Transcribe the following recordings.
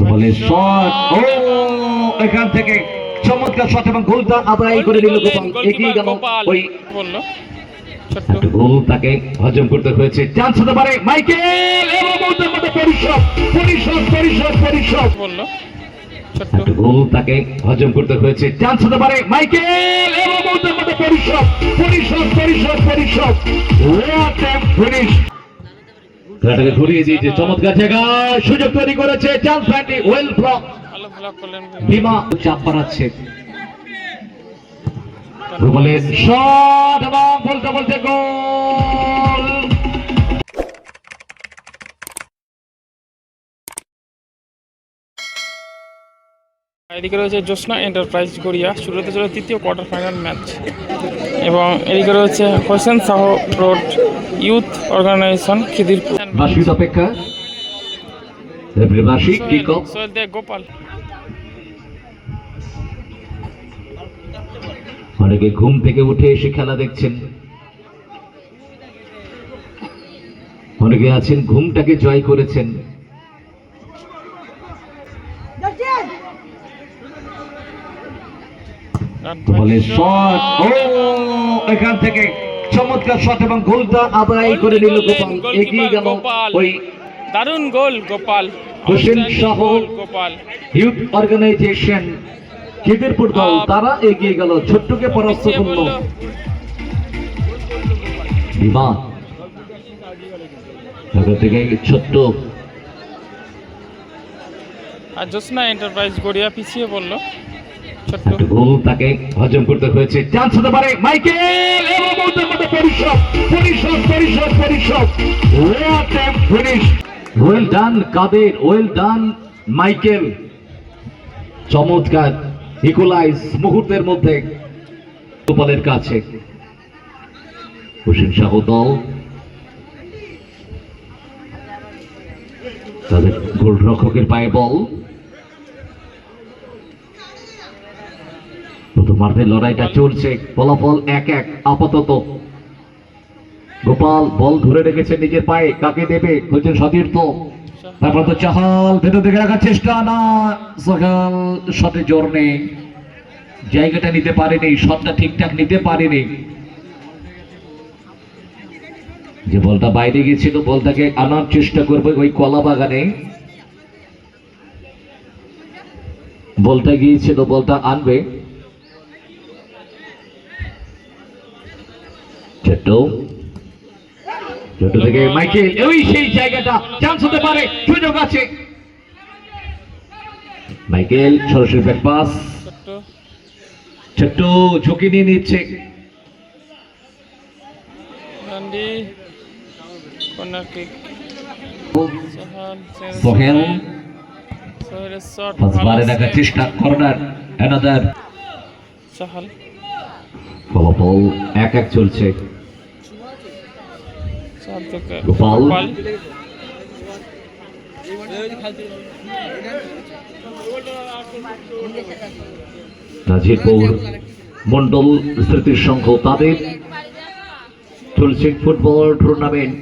বলে শট ও এখান থেকে চমৎকার শট এবং গোলটা আদায় করে নিল গোপাল। এগিয়ে গেল ওই গোল তাকে হজম করতে হয়েছে। চান্স হতে পারে মাইকেল এবং মধ্যে পরিশ্রম পরিশ্রম পরিশ্রম পরিশ্রম বলল গোল তাকে হজম করতে হয়েছে। চান্স হতে পারে মাইকেল এবং মুহূর্তের মধ্যে পরিশ্রম পরিশ্রম পরিশ্রম পরিশ্রম What a finish! খেলাটাকে ঘুরিয়ে দিয়েছে। চমৎকার জায়গা। সুযোগ তৈরি করেছে চান্স ফ্যান্ডি ওয়েল ব্লক বিমা চাপ বাড়াচ্ছে রুমালের শট এবং বলতে বলতে গোল। এদিকে রয়েছে জ্যোৎস্না এন্টারপ্রাইজ গড়িয়া শুরুতে ছিল তৃতীয় কোয়ার্টার ফাইনাল ম্যাচ। এবং এদিকে রয়েছে Hossain Shah road youth organisation Khidirpur. অপেক্ষা। গোপাল। অনেকে ঘুম থেকে উঠে এসে খেলা দেখছেন। অনেকে আছেন ঘুমটাকে জয় করেছেন। বলে শট ও এখান থেকে চমৎকার শট এবং গোলটা আদায় করে নিল গোপাল। এগিয়ে গেল ওই দারুণ goal Gopal. Hossain Shah. Gopal. Youth organisation Khidirpur দল তারা এগিয়ে গেল। ছোট্টকে পরাস্ত করল। পড়ল। বিমা ঢাকা থেকে ছোট্ট আর জ্যোৎস্না এন্টারপ্রাইজ গড়িয়া পিছিয়ে পড়ল। তাকে হজম করতে হয়েছে। চান্স হতে পারে মাইকেল ওয়েল ডান কাদের? Well done Michael. চমৎকার। ইকুলাইজ মুহূর্তের মধ্যে গোপালের কাছে। হোসেন শাহ দল। তাদের গোলরক্ষকের পায়ে বল। প্রথমার্ধের লড়াইটা চলছে, ফলাফল এক এক, আপাতত। গোপাল বল ধরে রেখেছে নিজের পায়ে, কাকে দেবে হচ্ছেন সতীর্থ। তারপর তো চাহাল, ভেতর দিকে রাখার চেষ্টা না সকাল শটে জোর নেই। জায়গাটা নিতে পারেনি, শটটা ঠিকঠাক নিতে পারেনি। যে বলটা বাইরে গিয়েছিল, বলটাকে আনার চেষ্টা করবে ওই কলা বাগানে বলটা গিয়েছিল, বলটা আনবে। ছোট্ট ছোট থেকে মাইকেল ওই সেই জায়গাটা চান্স হতে পারে সুযোগ আছে। মাইকেল সরাসরি ব্যাক পাস ছোট্ট ঝুঁকি নিয়ে নিচ্ছে। সোহেল চেষ্টা কর্নার অ্যানাদার ফলাফল এক এক চলছে। গোপাল। মন্ডল স্মৃতির সংঘ তাদের চলছে ফুটবল টুর্নামেন্ট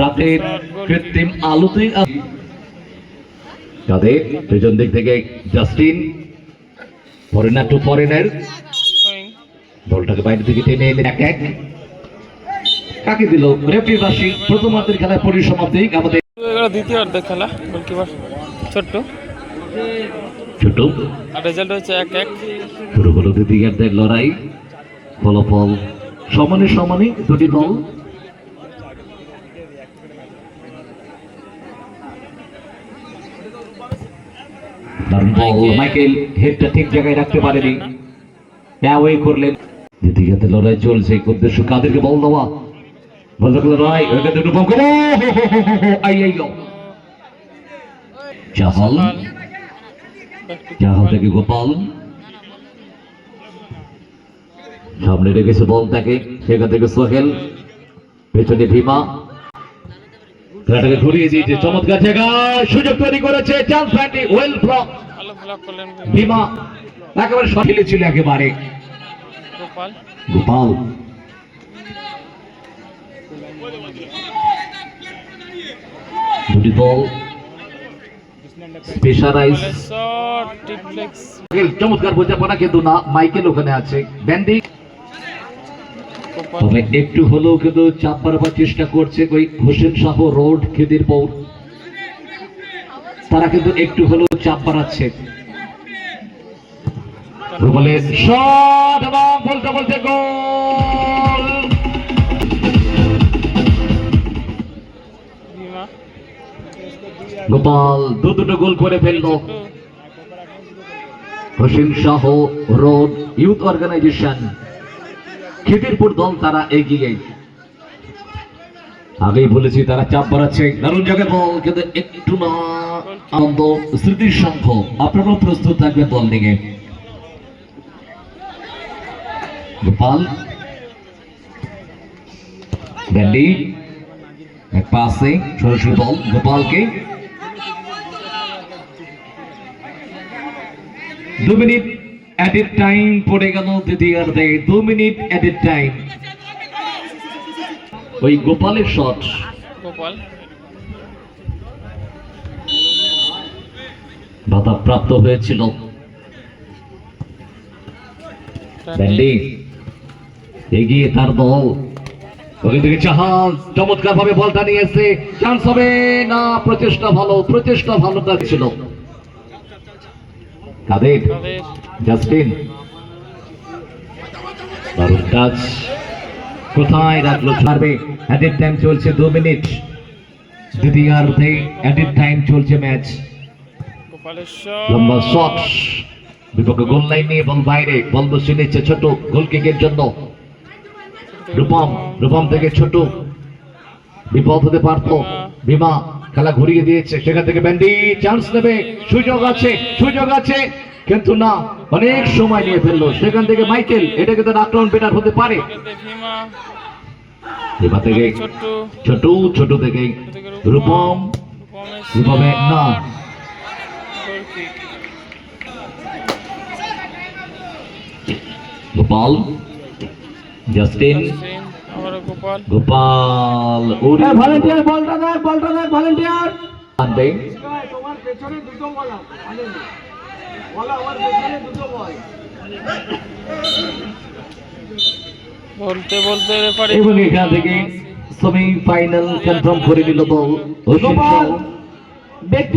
রাতের কৃত্রিম আলোতে তাদের পেছন দিক থেকে জাস্টিন ফরেনার টু ফরেনার। বলটাকে বাইরে থেকে টেনে এনে এক এক। কাকে দিল? রেফরিবাসী প্রথমার্ধের খেলায় পরিসমাপ্তি আমাদের এগুলো দ্বিতীয় খেলা গোলকিপার ছোট্ট। ছোট আর রেজাল্ট হচ্ছে এক এক। শুরু হলো দ্বিতীয়ার্ধের লড়াই। ফলাফল সমানে সমানে দুটি দল মাইকেল। হেডটা ঠিক জায়গায় রাখতে পারেনি। করলেন। দ্বিতীয়ার্ধের লড়াই চলছে উদ্দেশ্য কাদেরকে বল দেওয়া? আই আই। চাহল চাহল। থেকে গোপাল। সামনে রেখেছে বল তাকে সেখান থেকে সোহেল পেছনে ভীমা। খেলাটাকে ঘুরিয়ে দিয়েছে চমৎকার জায়গা সুযোগ তৈরি করেছে চান্স ফ্যান্ডি ওয়েল ব্লক ভীমা একেবারে ছিল একেবারে। গোপাল। গোপাল। দুটি বল স্পেশালাইজ চমৎকার বোঝাপড়া কিন্তু না, মাইকেল ওখানে আছে। ব্যান্ডি। তবে একটু হলেও কিন্তু চাপ মারবার চেষ্টা করছে ওই হোসেন শাহ রোড খেদির পৌর তারা কিন্তু একটু হলেও চাপ বাড়াচ্ছে। বলতে বলতে গোল! গোপাল দু দুটো গোল করে ফেলল। Hossain Shah road youth organisation, Khidirpur দল তারা এগিয়ে। আগেই বলেছি তারা চাপ বাড়াচ্ছে। দারুণ জায়গায় বল, কিন্তু একটু না। আনন্দ, স্মৃতির সংঘ, আপনারাও প্রস্তুত থাকবে দল নিয়ে। গোপাল। ব্যান্ডি। পাশে সরাসরি বল গোপালকে। দু মিনিট অ্যাট এ টাইম পড়ে গেল দ্বিতীয়ার্ধে দু মিনিট অ্যাট এ টাইম ওই গোপালের শট গোপাল। বাধা প্রাপ্ত হয়েছিল। এগিয়ে তার দল। জাহাজ চমৎকার ভাবে বলটা নিয়ে এসে চান্স হবে না প্রচেষ্টা ভালো প্রচেষ্টা ভালো তার ছিল। কাদের? জাস্টিন? দারুণ টাচ কোথায় রাখল ছাড়বে? অ্যাডিট টাইম চলছে দু মিনিট দ্বিতীয়ার্ধে অ্যাডিট টাইম চলছে ম্যাচ লম্বা শট বিপক্ষে গোল লাইন নিয়ে বল বাইরে। বল বসে নিচ্ছে ছোট গোল কিকের জন্য। রূপম রূপম থেকে ছোট। বিপদ হতে পারতো। বিমা খেলা ঘুরিয়ে দিয়েছে। সেখান থেকে ব্যান্ডি চান্স নেবে। সুযোগ আছে সুযোগ আছে। কিন্তু না অনেক সময় নিয়ে ফেলল। সেখান থেকে মাইকেল এটা কিন্তু আক্রমণ বেটার হতে পারে। বিমা থেকে ছোট ছোট থেকে রূপম। রূপমে না। গোপাল জাস্টিন। গোপাল। গোপাল উড়ে। ভলেন্টিয়ার বলটা দেখ বলটা দেখ ভলেন্টিয়ার আনবে তোমার পেছনে দুটো বলা বলা আমার পেছনে দুটো বল। বলতে বলতে রেফারি এবং এখান থেকে সেমি ফাইনাল কনফার্ম করে দিল গোপাল ব্যক্তি